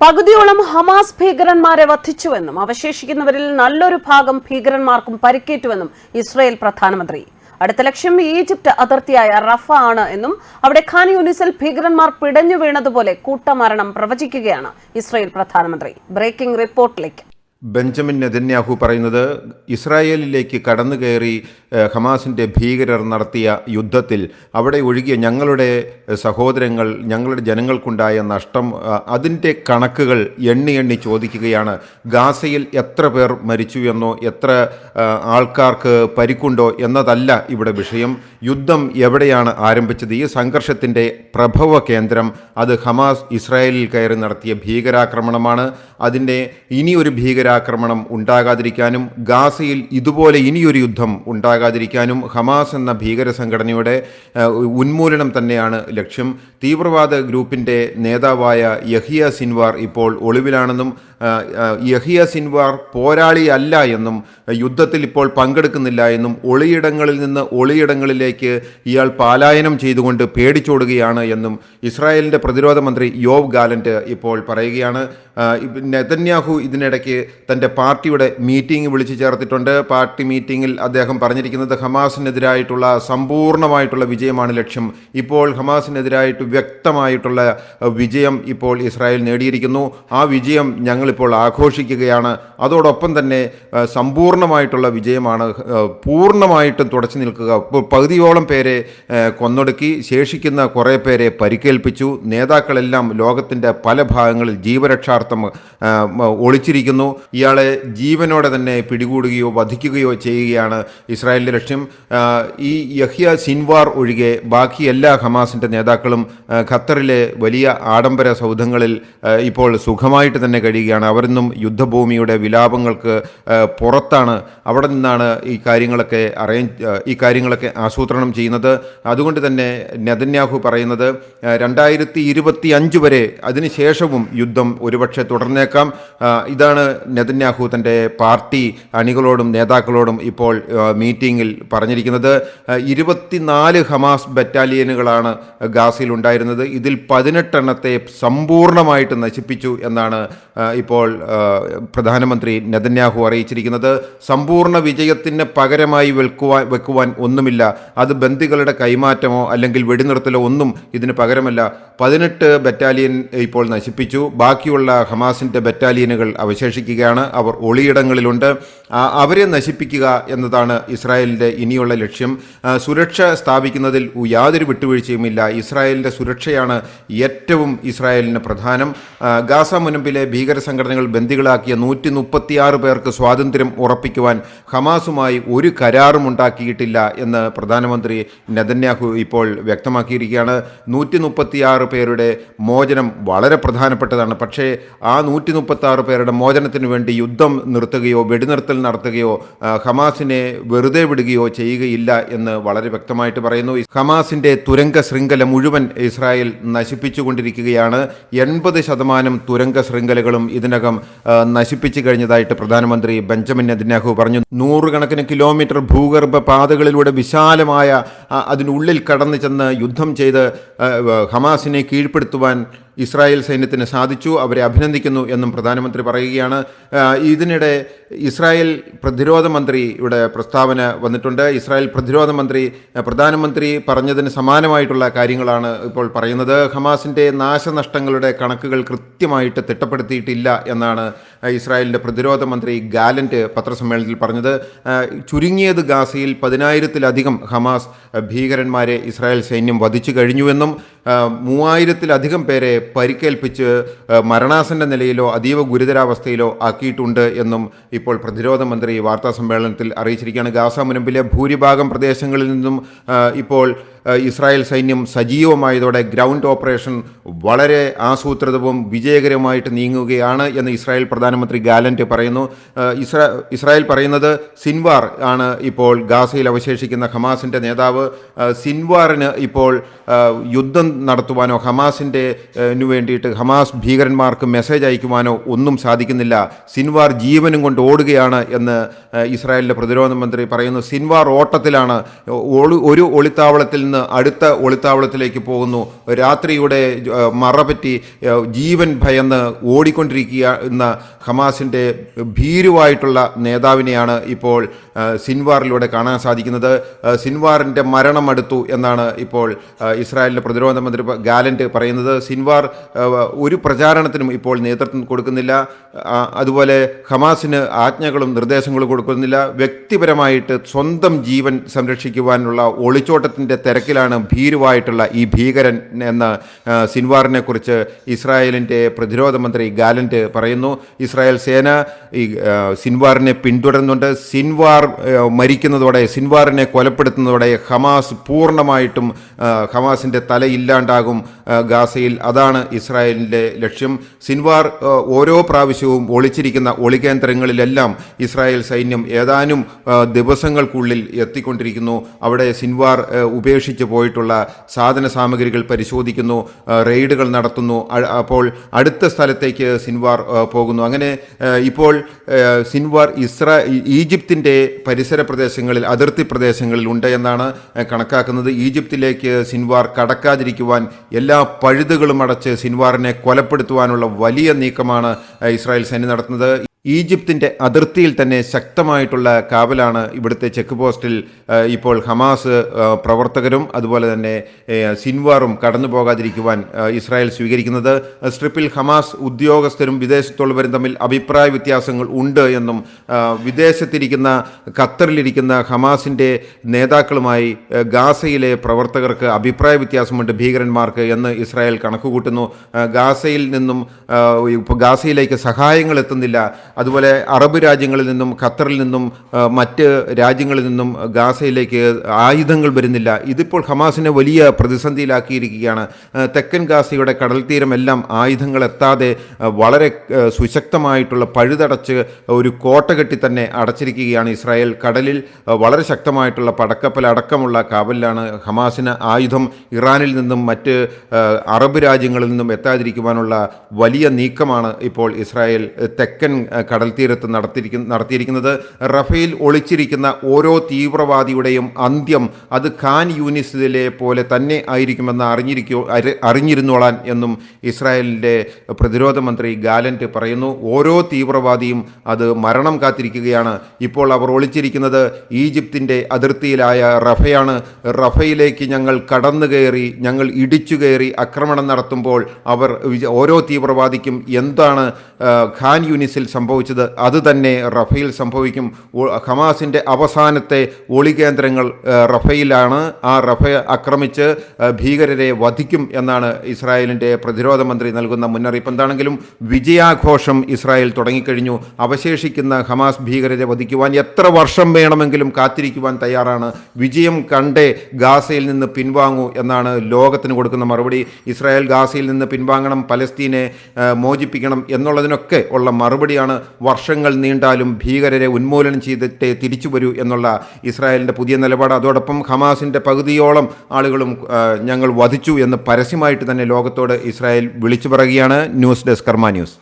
പകുതിയോളം ഹമാസ് ഭീകരന്മാരെ വധിച്ചുവെന്നും അവശേഷിക്കുന്നവരിൽ നല്ലൊരു ഭാഗം ഭീകരന്മാർക്കും പരിക്കേറ്റുവെന്നും ഇസ്രയേൽ പ്രധാനമന്ത്രി. അടുത്ത ലക്ഷ്യം ഈജിപ്ത് അതിർത്തിയായ റഫ ആണ് എന്നും അവിടെ ഖാൻ യൂണിസിൽ ഭീകരന്മാർ പിടഞ്ഞു വീണതുപോലെ കൂട്ടമരണം പ്രവചിക്കുകയാണ് ഇസ്രയേൽ പ്രധാനമന്ത്രി. ബ്രേക്കിംഗ് റിപ്പോർട്ടിലേക്ക്. ബെഞ്ചമിൻ നെതന്യാഹു പറയുന്നത് ഇസ്രായേലിലേക്ക് കടന്നു കയറി ഹമാസിന്റെ ഭീകരർ നടത്തിയ യുദ്ധത്തിൽ അവിടെ ഒഴുകിയ ഞങ്ങളുടെ സഹോദരങ്ങൾ ഞങ്ങളുടെ ജനങ്ങൾക്കുണ്ടായ നഷ്ടം അതിന്റെ കണക്കുകൾ എണ്ണി എണ്ണി ചോദിക്കുകയാണ്. ഗാസയിൽ എത്ര പേർ മരിച്ചു എന്നോ എത്ര ആൾക്കാർക്ക് പരിക്കുണ്ടോ എന്നതല്ല ഇവിടെ വിഷയം. യുദ്ധം എവിടെയാണ് ആരംഭിച്ചത്? ഈ സംഘർഷത്തിന്റെ പ്രഭവ കേന്ദ്രം അത് ഹമാസ് ഇസ്രായേലിൽ കയറി നടത്തിയ ഭീകരാക്രമണമാണ്. അതിന്റെ ഇനിയൊരു ഭീകരാക്രമണം ഉണ്ടാകാതിരിക്കാനും ഗാസയിൽ ഇതുപോലെ ഇനിയൊരു യുദ്ധം ഉണ്ടാകാതിരിക്കാനും ഹമാസ് എന്ന ഭീകര സംഘടനയുടെ ഉന്മൂലനം തന്നെയാണ് ലക്ഷ്യം. തീവ്രവാദ ഗ്രൂപ്പിന്റെ നേതാവായ യഹിയ സിൻവാർ ഇപ്പോൾ ഒളിവിലാണെന്നും യഹിയ സിൻവാർ പോരാളിയല്ല എന്നും യുദ്ധത്തിൽ ഇപ്പോൾ പങ്കെടുക്കുന്നില്ല എന്നും ഒളിയിടങ്ങളിൽ നിന്ന് ഒളിയിടങ്ങളിലേക്ക് ഇയാൾ പാലായനം ചെയ്തുകൊണ്ട് പേടിച്ചോടുകയാണ് എന്നും ഇസ്രായേലിന്റെ പ്രതിരോധ മന്ത്രി യോവ് ഗാലന്റ് ഇപ്പോൾ പറയുകയാണ്. നെതന്യാഹു ഇതിനിടയ്ക്ക് തന്റെ പാർട്ടിയുടെ മീറ്റിംഗ് വിളിച്ചു ചേർത്തിട്ടുണ്ട്. പാർട്ടി മീറ്റിംഗിൽ അദ്ദേഹം പറഞ്ഞിരിക്കുന്നത് ഹമാസിനെതിരായിട്ടുള്ള സമ്പൂർണമായിട്ടുള്ള വിജയമാണ് ലക്ഷ്യം. ഇപ്പോൾ ഹമാസിനെതിരായിട്ട് വ്യക്തമായിട്ടുള്ള വിജയം ഇപ്പോൾ ഇസ്രായേൽ നേടിയിരിക്കുന്നു. ആ വിജയം ഞങ്ങളിപ്പോൾ ആഘോഷിക്കുകയാണ്. അതോടൊപ്പം തന്നെ സമ്പൂർണമായിട്ടുള്ള വിജയമാണ് പൂർണമായിട്ടും തുടച്ചു നിൽക്കുക. പകുതിയോളം പേരെ കൊന്നൊടുക്കി ശേഷിക്കുന്ന കുറേ പേരെ പരിക്കേൽപ്പിച്ചു. നേതാക്കളെല്ലാം ലോകത്തിന്റെ പല ഭാഗങ്ങളിൽ ജീവരക്ഷാർത്ഥം മ- ഒളിച്ചിരിക്കുന്നു. ഇയാളെ ജീവനോടെ തന്നെ പിടികൂടുകയോ വധിക്കുകയോ ചെയ്യുകയാണ് ഇസ്രായേലിന്റെ ലക്ഷ്യം. ഈ യഹ്യ സിൻവാർ ഒഴികെ ബാക്കി എല്ലാ ഹമാസിന്റെ നേതാക്കളും ഖത്തറിലെ വലിയ ആഡംബര സൗധങ്ങളിൽ ഇപ്പോൾ സുഖമായിട്ട് തന്നെ കഴിയുകയാണ്. അവരിന്നും യുദ്ധഭൂമിയുടെ വിലാപങ്ങൾക്ക് പുറത്താണ്. അവിടെ നിന്നാണ് ഈ കാര്യങ്ങളൊക്കെ അറേഞ്ച് ഈ കാര്യങ്ങളൊക്കെ ആസൂത്രണം ചെയ്യുന്നത്. അതുകൊണ്ട് തന്നെ നെതന്യാഹു പറയുന്നത് രണ്ടായിരത്തി ഇരുപത്തി അഞ്ച് വരെ അതിനുശേഷവും യുദ്ധം ഒരുപക്ഷെ തുടർന്നേക്കാം. ഇതാണ് നെതന്യാഹു തന്റെ പാർട്ടി അണികളോടും നേതാക്കളോടും ഇപ്പോൾ മീറ്റിംഗിൽ പറഞ്ഞിരിക്കുന്നത്. ഇരുപത്തിനാല് ഹമാസ് ബറ്റാലിയനുകളാണ് ഗാസയിൽ ഉണ്ടായിരുന്നത് ഇതിൽ പതിനെട്ടെണ്ണത്തെ സമ്പൂർണമായിട്ട് നശിപ്പിച്ചു എന്നാണ് ഇപ്പോൾ പ്രധാനമന്ത്രി നെതന്യാഹു അറിയിച്ചിരിക്കുന്നത്. സമ്പൂർണ വിജയത്തിന് പകരമായി വെക്കുവാൻ വെക്കുവാൻ ഒന്നുമില്ല. അത് ബന്ദികളുടെ കൈമാറ്റമോ അല്ലെങ്കിൽ വെടിനിർത്തലോ ഒന്നും ഇതിന് പകരമല്ല. പതിനെട്ട് ബറ്റാലിയൻ ഇപ്പോൾ നശിപ്പിച്ചു. ബാക്കിയുള്ള ഹമാസിന്റെ ബറ്റാലിയനുകൾ അവശേഷിക്കുകയാണ്. അവർ ഒളിയിടങ്ങളിലുണ്ട്. അവരെ നശിപ്പിക്കുക എന്നതാണ് ഇസ്രായേലിന്റെ ഇനിയുള്ള ലക്ഷ്യം. സുരക്ഷ സ്ഥാപിക്കുന്നതിൽ യാതൊരു വിട്ടുവീഴ്ചയുമില്ല. ഇസ്രായേലിന്റെ സുരക്ഷയാണ് ഏറ്റവും ഇസ്രായേലിന് പ്രധാനം. ഗാസ മുനമ്പിലെ ഭീകര സംഘടനകൾ ബന്ദികളാക്കിയ നൂറ്റി മുപ്പത്തിയാറ് പേർക്ക് സ്വാതന്ത്ര്യം ഉറപ്പിക്കുവാൻ ഹമാസുമായി ഒരു കരാറും ഉണ്ടാക്കിയിട്ടില്ല എന്ന് പ്രധാനമന്ത്രി നെതന്യാഹു ഇപ്പോൾ വ്യക്തമാക്കിയിരിക്കുകയാണ്. നൂറ്റി മുപ്പത്തിയാറ് പേരുടെ മോചനം വളരെ പ്രധാനപ്പെട്ടതാണ്. പക്ഷേ ആ നൂറ്റി മുപ്പത്തി ആറ് പേരുടെ മോചനത്തിന് വേണ്ടി യുദ്ധം നിർത്തുകയോ വെടിനിർത്തൽ നടത്തുകയോ ഹമാസിനെ വെറുതെ വിടുകയോ ചെയ്യുകയില്ല എന്ന് വളരെ വ്യക്തമായിട്ട് പറയുന്നു. ഹമാസിന്റെ തുരങ്ക ശൃംഖല മുഴുവൻ ഇസ്രായേൽ നശിപ്പിച്ചുകൊണ്ടിരിക്കുകയാണ്. എൺപത് ശതമാനം തുരങ്ക ശൃംഖലകളും ഇതിനകം നശിപ്പിച്ചു കഴിഞ്ഞതായിട്ട് പ്രധാനമന്ത്രി ബെഞ്ചമിൻ നെതിനാഹു പറഞ്ഞു. നൂറുകണക്കിന് കിലോമീറ്റർ ഭൂഗർഭ പാതകളിലൂടെ വിശാലമായ അതിനുള്ളിൽ കടന്നു ചെന്ന് യുദ്ധം ചെയ്ത് ഹമാസിനെ കീഴ്പ്പെടുത്തുവാൻ ഇസ്രായേൽ സൈന്യത്തിന് സാധിച്ചു അവരെ അഭിനന്ദിക്കുന്നു എന്നും പ്രധാനമന്ത്രി പറയുകയാണ്. ഇതിനിടെ ഇസ്രായേൽ പ്രതിരോധ മന്ത്രി ഇവിടെ പ്രസ്താവന വന്നിട്ടുണ്ട്. ഇസ്രായേൽ പ്രതിരോധ മന്ത്രി പ്രധാനമന്ത്രി പറഞ്ഞതിന് സമാനമായിട്ടുള്ള കാര്യങ്ങളാണ് ഇപ്പോൾ പറയുന്നത്. ഹമാസിന്റെ നാശനഷ്ടങ്ങളുടെ കണക്കുകൾ കൃത്യമായിട്ട് തിട്ടപ്പെടുത്തിയിട്ടില്ല എന്നാണ് ഇസ്രായേലിന്റെ പ്രതിരോധ മന്ത്രി ഗാലന്റ് പത്രസമ്മേളനത്തിൽ പറഞ്ഞത്. ചുരുങ്ങിയത് ഗാസയിൽ പതിനായിരത്തിലധികം ഹമാസ് ഭീകരന്മാരെ ഇസ്രായേൽ സൈന്യം വധിച്ചു കഴിഞ്ഞുവെന്നും മൂവായിരത്തിലധികം പേരെ പരിക്കേൽപ്പിച്ച് മരണാസന്റെ നിലയിലോ അതീവ ഗുരുതരാവസ്ഥയിലോ ആക്കിയിട്ടുണ്ട് എന്നും ഇപ്പോൾ പ്രതിരോധ മന്ത്രി വാർത്താ സമ്മേളനത്തിൽ അറിയിച്ചിരിക്കുകയാണ്. ഗാസ മുനമ്പിലെ ഭൂരിഭാഗം പ്രദേശങ്ങളിൽ നിന്നും ഇപ്പോൾ ഇസ്രായേൽ സൈന്യം സജീവമായതോടെ ഗ്രൗണ്ട് ഓപ്പറേഷൻ വളരെ ആസൂത്രിതവും വിജയകരമായിട്ട് നീങ്ങുകയാണ് എന്ന് ഇസ്രായേൽ പ്രധാനമന്ത്രി ഗാലന്റ് പറയുന്നു. ഇസ്രാ ഇസ്രായേൽ പറയുന്നത് സിൻവാർ ആണ് ഇപ്പോൾ ഗാസയിൽ അവശേഷിക്കുന്ന ഹമാസിന്റെ നേതാവ്. സിൻവാറിന് ഇപ്പോൾ യുദ്ധം നടത്തുവാനോ ഹമാസിന്റെ വേണ്ടിയിട്ട് ഹമാസ് ഭീകരന്മാർക്ക് മെസ്സേജ് അയക്കുവാനോ ഒന്നും സാധിക്കുന്നില്ല. സിൻവാർ ജീവനും കൊണ്ട് ഓടുകയാണ് എന്ന് ഇസ്രായേലിന്റെ പ്രതിരോധ മന്ത്രി പറയുന്നു. സിൻവാർ ഓട്ടത്തിലാണ്. ഒരു ഒളിത്താവളത്തിൽ നിന്ന് നിന്ന് അടുത്ത ഒളിത്താവളത്തിലേക്ക് പോകുന്നു. രാത്രിയുടെ മറപറ്റി ജീവൻ ഭയന്ന് ഓടിക്കൊണ്ടിരിക്കുക എന്ന ഹമാസിന്റെ ഭീരുവായിട്ടുള്ള നേതാവിനെയാണ് ഇപ്പോൾ സിൻവാറിലൂടെ കാണാൻ സാധിക്കുന്നത്. സിൻവാറിന്റെ മരണം അടുത്തു എന്നാണ് ഇപ്പോൾ ഇസ്രായേലിന്റെ പ്രതിരോധ മന്ത്രി ഗാലന്റ് പറയുന്നത്. സിൻവാർ ഒരു പ്രചാരണത്തിനും ഇപ്പോൾ നേതൃത്വം കൊടുക്കുന്നില്ല. അതുപോലെ ഹമാസിന് ആജ്ഞകളും നിർദ്ദേശങ്ങളും കൊടുക്കുന്നില്ല. വ്യക്തിപരമായിട്ട് സ്വന്തം ജീവൻ സംരക്ഷിക്കുവാനുള്ള ഒളിച്ചോട്ടത്തിന്റെ തിരക്കിലാണ് ഭീരുവായിട്ടുള്ള ഈ ഭീകരൻ എന്ന സിൻവാറിനെക്കുറിച്ച് സിൻവാറിനെ കുറിച്ച് ഇസ്രായേലിന്റെ പ്രതിരോധ മന്ത്രി ഗാലന്റ് പറയുന്നു. ഇസ്രായേൽ സേന ഈ സിൻവാറിനെ പിന്തുടരുന്നുണ്ട്. സിൻവാർ മരിക്കുന്നതോടെ സിൻവാറിനെ കൊലപ്പെടുത്തുന്നതോടെ ഹമാസ് പൂർണമായിട്ടും ഹമാസിന്റെ തല ഇല്ലാണ്ടാകും. ആ, ഗാസയിൽ. അതാണ് ഇസ്രായേലിന്റെ ലക്ഷ്യം. സിൻവാർ ഓരോ പ്രാവശ്യവും ഒളിച്ചിരിക്കുന്ന ഒളികേന്ദ്രങ്ങളിലെല്ലാം ഇസ്രായേൽ സൈന്യം ഏതാനും ദിവസങ്ങൾക്കുള്ളിൽ എത്തിക്കൊണ്ടിരിക്കുന്നു. അവിടെ സിൻവാർ ഉപേക്ഷിച്ച് പോയിട്ടുള്ള സാധന സാമഗ്രികൾ പരിശോധിക്കുന്നു റെയ്ഡുകൾ നടത്തുന്നു. അപ്പോൾ അടുത്ത സ്ഥലത്തേക്ക് സിൻവാർ പോകുന്നു. അങ്ങനെ ഇപ്പോൾ സിൻവാർ ഇസ്രാ ഈജിപ്തിന്റെ പരിസര പ്രദേശങ്ങളിൽ അതിർത്തി പ്രദേശങ്ങളിൽ ഉണ്ട് എന്നാണ് കണക്കാക്കുന്നത്. ഈജിപ്തിലേക്ക് സിൻവാർ കടക്കാതിരിക്കുവാൻ എല്ലാ പഴുതുകളും അടച്ച് സിൻവാറിനെ കൊലപ്പെടുത്തുവാനുള്ള വലിയ നീക്കമാണ് ഇസ്രായേൽ സൈന്യം നടത്തുന്നത്. ഈജിപ്തിന്റെ അതിർത്തിയിൽ തന്നെ ശക്തമായിട്ടുള്ള കാവലാണ് ഇവിടുത്തെ ചെക്ക് പോസ്റ്റിൽ ഇപ്പോൾ ഹമാസ് പ്രവർത്തകരും അതുപോലെ തന്നെ സിൻവാറും കടന്നു പോകാതിരിക്കുവാൻ ഇസ്രായേൽ സ്വീകരിക്കുന്നത്. സ്ട്രിപ്പിൽ ഹമാസ് ഉദ്യോഗസ്ഥരും വിദേശത്തുള്ളവരും തമ്മിൽ അഭിപ്രായ വ്യത്യാസങ്ങൾ ഉണ്ട് എന്നും വിദേശത്തിരിക്കുന്ന ഖത്തറിലിരിക്കുന്ന ഹമാസിന്റെ നേതാക്കളുമായി ഗാസയിലെ പ്രവർത്തകർക്ക് അഭിപ്രായ വ്യത്യാസമുണ്ട് ഭീകരന്മാർക്ക് എന്ന് ഇസ്രായേൽ കണക്കുകൂട്ടുന്നു. ഗാസയിൽ നിന്നും ഇപ്പോൾ ഗാസയിലേക്ക് സഹായങ്ങൾ എത്തുന്നില്ല. അതുപോലെ അറബ് രാജ്യങ്ങളിൽ നിന്നും ഖത്തറിൽ നിന്നും മറ്റ് രാജ്യങ്ങളിൽ നിന്നും ഗാസയിലേക്ക് ആയുധങ്ങൾ വരുന്നില്ല. ഇതിപ്പോൾ ഹമാസിനെ വലിയ പ്രതിസന്ധിയിലാക്കിയിരിക്കുകയാണ്. തെക്കൻ ഗാസയുടെ കടൽ തീരമെല്ലാം ആയുധങ്ങൾ എത്താതെ വളരെ സുശക്തമായിട്ടുള്ള പഴുതടച്ച് ഒരു കോട്ട കെട്ടി തന്നെ അടച്ചിരിക്കുകയാണ് ഇസ്രായേൽ. കടലിൽ വളരെ ശക്തമായിട്ടുള്ള പടക്കപ്പൽ അടക്കമുള്ള കാവലിലാണ് ഹമാസിന് ആയുധം ഇറാനിൽ നിന്നും മറ്റ് അറബ് രാജ്യങ്ങളിൽ നിന്നും എത്താതിരിക്കുവാനുള്ള വലിയ നീക്കമാണ് ഇപ്പോൾ ഇസ്രായേൽ തെക്കൻ കടൽ തീരത്ത് നടത്തിയിരിക്കുന്ന നടത്തിയിരിക്കുന്നത്. റഫേൽ ഒളിച്ചിരിക്കുന്ന ഓരോ തീവ്രവാദിയുടെയും അന്ത്യം അത് ഖാൻ യൂനിസിലെ പോലെ തന്നെ ആയിരിക്കുമെന്ന് അറിഞ്ഞിരിക്കോ അറി- അറിഞ്ഞിരുന്നോളാൻ എന്നും ഇസ്രായേലിന്റെ പ്രതിരോധ മന്ത്രി ഗാലന്റ് പറയുന്നു. ഓരോ തീവ്രവാദിയും അത് മരണം കാത്തിരിക്കുകയാണ്. ഇപ്പോൾ അവർ ഒളിച്ചിരിക്കുന്നത് ഈജിപ്തിന്റെ അതിർത്തിയിലായ റഫയാണ്. റഫയിലേക്ക് ഞങ്ങൾ കടന്നു കയറി ഞങ്ങൾ ഇടിച്ചു കയറി ആക്രമണം നടത്തുമ്പോൾ അവർ ഓരോ തീവ്രവാദിക്കും എന്താണ് ഖാൻ യൂനിസിൽ സംഭവിച്ചത്? അത് തന്നെ റഫയിൽ സംഭവിക്കും. ഹമാസിന്റെ അവസാനത്തെ ഒളികേന്ദ്രങ്ങൾ റഫയിലാണ്. ആ റഫ ആക്രമിച്ച് ഭീകരരെ വധിക്കും എന്നാണ് ഇസ്രായേലിന്റെ പ്രതിരോധ മന്ത്രി നൽകുന്ന മുന്നറിയിപ്പ്. എന്താണെങ്കിലും വിജയാഘോഷം ഇസ്രായേൽ തുടങ്ങിക്കഴിഞ്ഞു. അവശേഷിക്കുന്ന ഹമാസ് ഭീകരരെ വധിക്കുവാൻ എത്ര വർഷം വേണമെങ്കിലും കാത്തിരിക്കുവാൻ തയ്യാറാണ്. വിജയം കണ്ടേ ഗാസയിൽ നിന്ന് പിൻവാങ്ങൂ എന്നാണ് ലോകത്തിന് കൊടുക്കുന്ന മറുപടി. ഇസ്രായേൽ ഗാസയിൽ നിന്ന് പിൻവാങ്ങണം പലസ്തീനെ മോചിപ്പിക്കണം എന്നുള്ളതിനൊക്കെ ഉള്ള മറുപടിയാണ് വർഷങ്ങൾ നീണ്ടാലും ഭീകരരെ ഉന്മൂലനം ചെയ്തിട്ടേ തിരിച്ചു വരൂ എന്നുള്ള ഇസ്രായേലിന്റെ പുതിയ നിലപാട്. അതോടൊപ്പം ഹമാസിന്റെ പകുതിയോളം ആളുകളും ഞങ്ങൾ വധിച്ചു എന്ന് പരസ്യമായിട്ട് തന്നെ ലോകത്തോട് ഇസ്രായേൽ വിളിച്ചു പറയുകയാണ്. News desk Karma news.